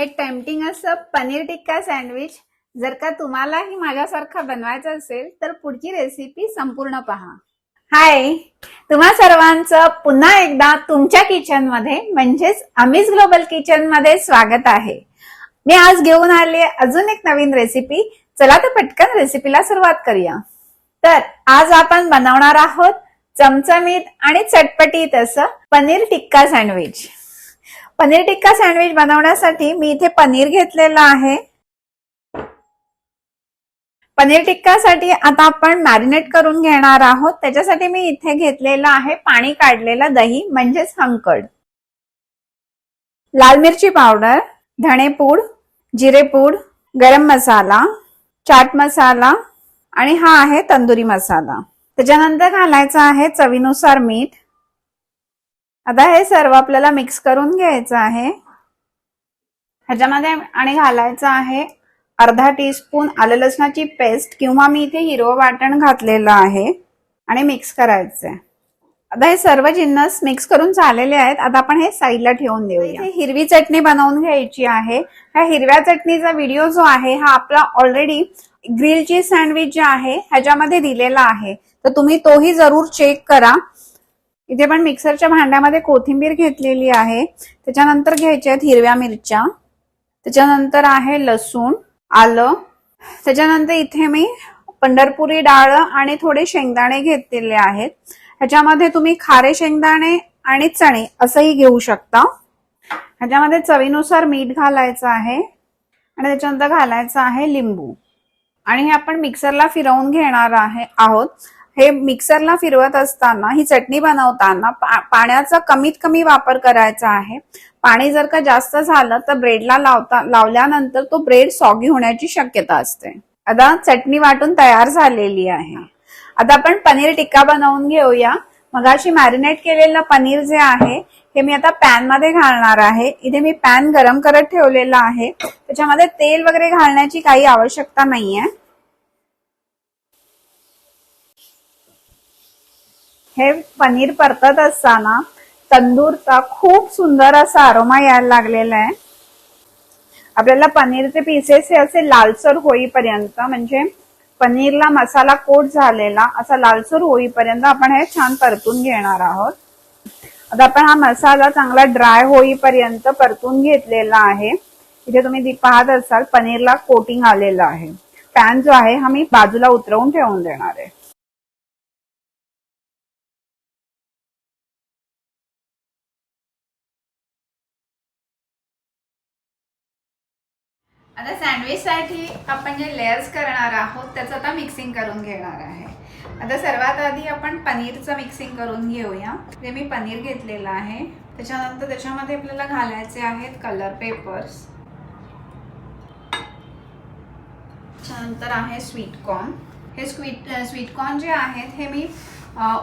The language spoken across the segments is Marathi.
हे टेम्पटिंग असं पनीर टिक्का सँडविच जर का तुम्हालाही माझ्यासारखं बनवायचं असेल तर पुढची रेसिपी संपूर्ण पहा. हाय तुम्हा सर्वांचं पुन्हा एकदा तुमच्या किचनमध्ये म्हणजेच अमिस ग्लोबल किचनमध्ये स्वागत आहे. मी आज घेऊन आले अजून एक नवीन रेसिपी चला तर पटकन रेसिपीला सुरुवात करूया. तर आज आपण बनवणार आहोत चमचमीत आणि चटपटीत असं पनीर टिक्का सँडविच पनीर टिक्का सँडविच बनवण्यासाठी मी इथे पनीर घेतलेलं आहे. पनीर टिक्कासाठी आता आपण मॅरिनेट करून घेणार आहोत. त्याच्यासाठी मी इथे घेतलेलं आहे पाणी काढलेलं दही म्हणजेच हंकड. लाल मिरची पावडर धणेपूड जिरेपूड गरम मसाला चाट मसाला आणि हा आहे तंदुरी मसाला. त्याच्यानंतर घालायचा आहे चवीनुसार मीठ आता हे सर्व आपल्याला मिक्स करून घ्यायचं आहे. ह्याच्यामध्ये आणि घालायचं आहे अर्धा टीस्पून आलं लसणाची पेस्ट किंवा मी इथे हिरवं वाटण घातलेलं आहे आणि मिक्स करायचं आहे आता हे सर्व जिन्नस मिक्स करून झालेले आहेत. आता आपण हे साईडला ठेवून देऊया. हिरवी चटणी बनवून घ्यायची आहे. ह्या हिरव्या चटणीचा व्हिडिओ जो आहे हा आपला ऑलरेडी ग्रिल चीज सँडविच जे आहे ह्याच्यामध्ये दिलेला आहे. तर तुम्ही तोही जरूर चेक करा. इथे पण मिक्सरच्या भांड्यामध्ये कोथिंबीर घेतलेली आहे. त्याच्यानंतर घ्यायच्या आहेत हिरव्या मिरच्या. त्याच्यानंतर आहे लसूण आलं. त्याच्यानंतर इथे मी पंढरपुरी डाळ आणि थोडे शेंगदाणे घेतलेले आहेत. ह्याच्यामध्ये तुम्ही खारे शेंगदाणे आणि चणे असंही घेऊ शकता. ह्याच्यामध्ये चवीनुसार मीठ घालायचं आहे. आणि त्याच्यानंतर घालायचं आहे लिंबू. आणि हे आपण मिक्सरला फिरवून घेणार आहे आहोत. हे मिक्सरला फिरवत असताना ही चटणी बनवताना पा- पाण्याचा कमीत कमी वापर करायचा आहे. पाणी जर का जास्त झालं तर ब्रेडला लावता लावल्यानंतर तो ब्रेड सॉगी होण्याची शक्यता असते. आता चटणी वाटून तयार झालेली आहे. आता आपण पनीर टिक्का बनवून घेऊया. मगाशी मॅरिनेट केलेलं पनीर जे आहे हे मी आता पॅनमध्ये घालणार आहे. इथे मी पॅन गरम करत ठेवलेला आहे. त्याच्यामध्ये तेल वगैरे घालण्याची काही आवश्यकता नाहीये. हे पनीर परतत असताना तंदूरचा खूप सुंदर असा अरोमा यायला लागलेला आहे. आपल्याला पनीरचे पीसेस हे असे लालसर होईपर्यंत म्हणजे पनीरला मसाला कोट झालेला असा लालसर होईपर्यंत आपण हे छान परतून घेणार आहोत. आता आपण हा मसाला चांगला ड्राय होईपर्यंत परतून घेतलेला आहे. इथे तुम्ही पाहत असाल पनीरला कोटिंग आलेलं आहे. पॅन जो आहे हा मी बाजूला उतरवून ठेवून देणार आहे. आता सँडविचसाठी आपण जे लेअर्स करणार आहोत त्याचं आता मिक्सिंग करून घेणार आहे. आता सर्वात आधी आपण पनीरचं मिक्सिंग करून घेऊया. जे मी पनीर घेतलेलं आहे त्याच्यानंतर त्याच्यामध्ये आपल्याला घालायचे आहेत कलर पेपर्स त्याच्यानंतर आहे स्वीटकॉर्न हे स्वीट स्वीटकॉर्न जे आहेत हे मी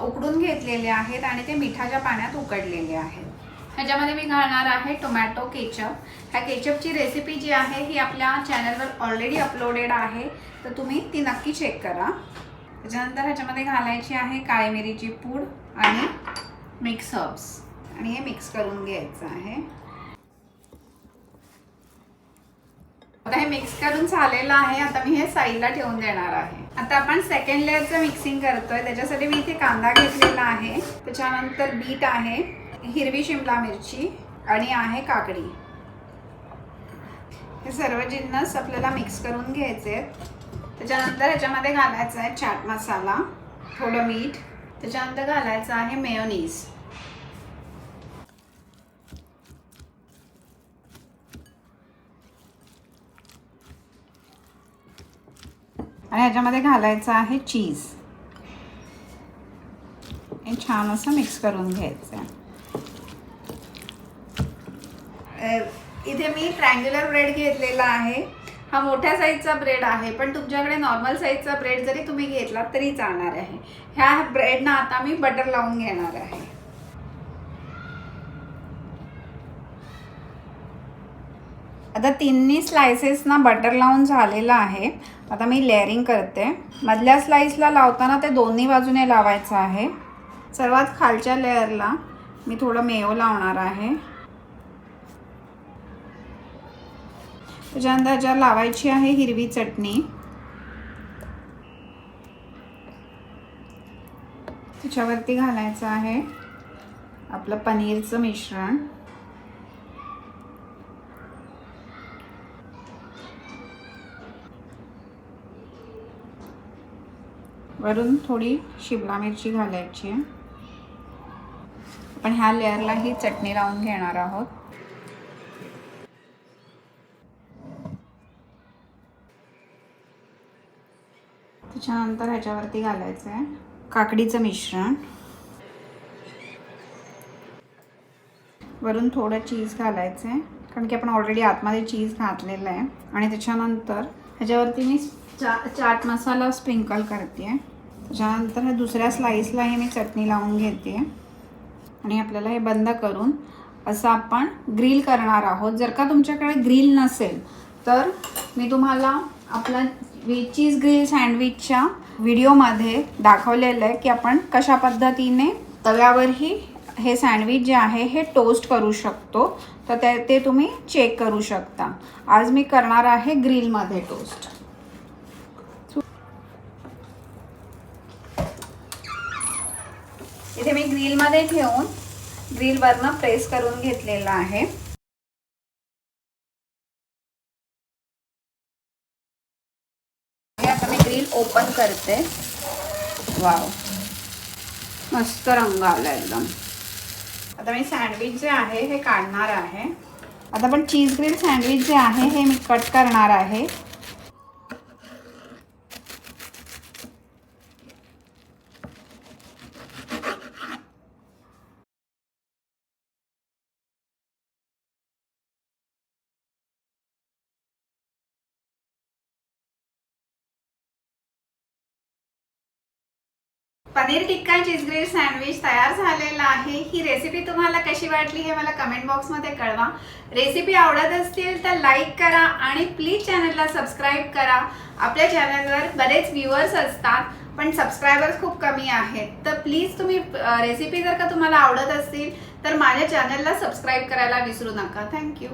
उकडून घेतलेले आहेत आणि ते मिठाच्या पाण्यात उकडलेले आहेत. ह्याच्यामध्ये मी घालणार आहे टोमॅटो केचप ह्या केचपची रेसिपी जी आहे ही आपल्या चॅनलवर ऑलरेडी अपलोडेड आहे. तर तुम्ही ती नक्की चेक करा. त्याच्यानंतर ह्याच्यामध्ये घालायची आहे काळी मिरीची पूड आणि मिक्स हर्ब्स आणि हे मिक्स करून घ्यायचं आहे. आता हे मिक्स करून झालेलं आहे. आता मी हे साईडला ठेवून देणार आहे. आता आपण सेकंड लेअरचं मिक्सिंग करतोय. त्याच्यासाठी मी इथे कांदा घेतलेला आहे. त्याच्यानंतर बीट आहे. हिरवी शिमला मिरची आणि आहे काकडी. हे सर्व जिन्नस आपल्याला मिक्स करून घ्यायचे आहेत. त्याच्यानंतर ह्याच्यामध्ये घालायचं आहे चाट मसाला थोडं मीठ. त्याच्यानंतर घालायचं आहे मेयोनीज आणि ह्याच्यामध्ये घालायचं आहे चीज हे छान असं मिक्स करून घ्यायचं आहे. इथे मी ट्रँग्युलर ब्रेड घेतलेला आहे. हा मोठ्या साईजचा ब्रेड आहे पण तुमच्याकडे नॉर्मल साईजचा ब्रेड जरी तुम्ही घेतला तरी चालणार आहे. ह्या ब्रेडना आता मी बटर लावून घेणार आहे. आता तिन्ही स्लायसेसना बटर लावून झालेलं आहे. आता मी लेअरिंग करते. मधल्या स्लाइसला लावताना ते दोन्ही बाजूने लावायचं आहे. सर्वात खालच्या लेअरला मी थोडं मेव लावणार आहे. त्याच्यानंतर अंदाजा लावायची आहे हिरवी चटणी. त्याच्यावरती घालायचं आहे आपलं पनीरचं मिश्रण. वरून थोडी शिमला मिरची घालायची. आहे आपण ह्या लेअरला ही चटणी लावून घेणार आहोत. त्याच्यानंतर ह्याच्यावरती घालायचं आहे काकडीचं मिश्रण. वरून थोडं चीज घालायचं आहे कारण की आपण ऑलरेडी आतमध्ये चीज घातलेलं आहे. आणि त्याच्यानंतर ह्याच्यावरती मी चा चाट मसाला स्प्रिंकल करते आहे त्याच्यानंतर हे दुसऱ्या स्लाईसलाही मी चटणी लावून घेते आणि आपल्याला हे बंद करून असं आपण ग्रिल करणार आहोत. जर का तुमच्याकडे ग्रिल नसेल तर मी तुम्हाला आपला चीज ग्रिल सँडविचच्या व्हिडिओमध्ये दाखवलेलं आहे की आपण कशा पद्धतीने तव्यावरही हे सँडविच जे आहे हे टोस्ट करू शकतो. तर ते ते तुम्ही चेक करू शकता. आज मी करणार आहे ग्रिलमध्ये टोस्ट इथे मी ग्रिलमध्ये ठेवून ग्रिलवरनं प्रेस करून घेतलेलं आहे. ग्रिल ओपन करते. वाव मस्त रंग आला एकदम. आता मी सँडविच जे आहे हे काढणार आहे. आता पण चीज ग्रिल सँडविच जे आहे हे मी कट करणार आहे. Paneer tikka cheese grill sandwich तयार झालेला आहे. ही रेसिपी तुम्हाला कशी वाटली हे मला कमेंट बॉक्समध्ये कळवा. रेसिपी आवडत असतील तर लाईक करा आणि प्लीज चॅनलला सबस्क्राईब करा. आपल्या चॅनलवर बरेच व्ह्युअर्स असतात पण सबस्क्रायबर्स खूप कमी आहेत. तर प्लीज तुम्ही रेसिपी जर का तुम्हाला आवडत असतील तर माझ्या चॅनलला सबस्क्राईब करायला विसरू नका. थँक्यू